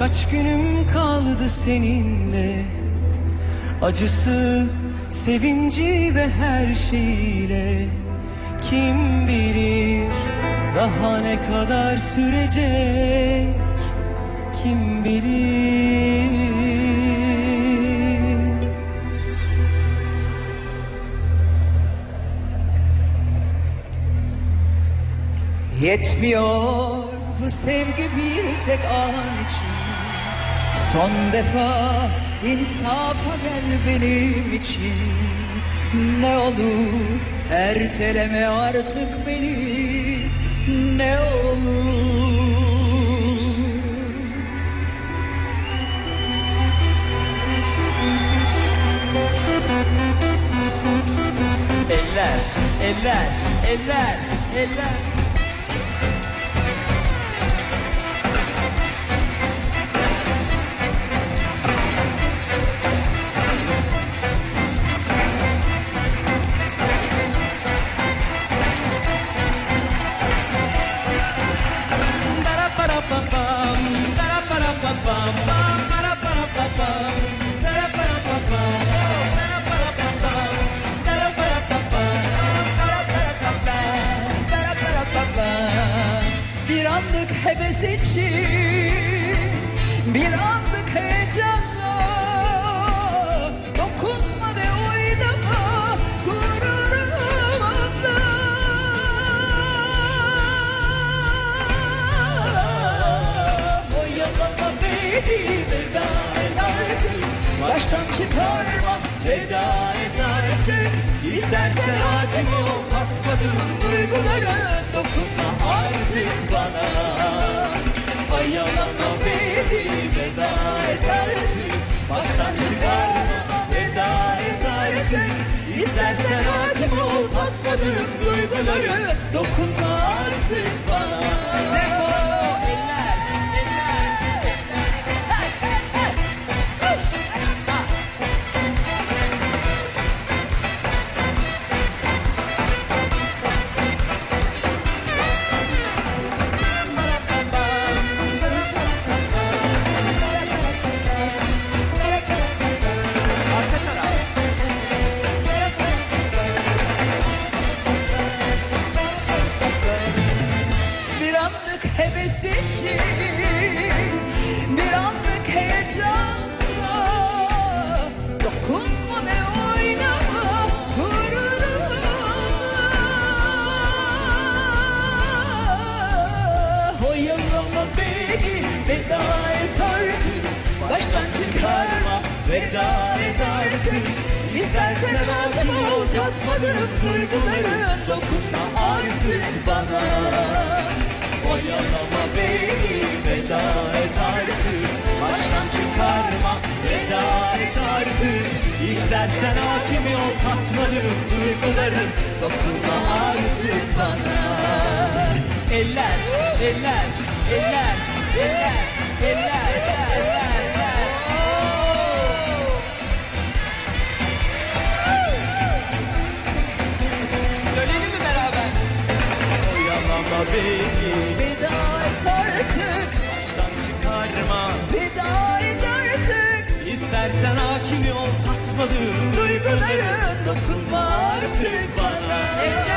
Kaç günüm kaldı seninle? Acısı, sevinci ve her şeyiyle Kim bilir daha ne kadar sürecek? Kim bilir? Yetmiyor bu sevgi bir tek an için Son defa insafa gel benim için. Ne olur erteleme artık beni. Ne olur. Eller, eller, eller, eller Bir anlık heves için Bir anlık heyecanla Dokunma ve oynama gururumla Oyalama beni veda et artık. Baştan çıkarma veda et artık. İstersen hakim ol tatmadığım duygulara Dokunma artık bana. Oyalama beni veda artık Baştan çıkarma veda artık İstersen hakim ol tatmadığım veda et artık. İstersen hakim ol tatmadığım duyguları Dokunma artık bana. Oyalama beni. Veda et artık. Baştan çıkarma. Veda et artık. İstersen hakim ol tatmadığım duyguları Dokunma artık bana. Eller, eller, eller, eller, eller, beni, Veda et artık. Baştan çıkarma. Veda et artık. İstersen hakim ol tatmadığım Duyguları dokunma artık bana. Oyalama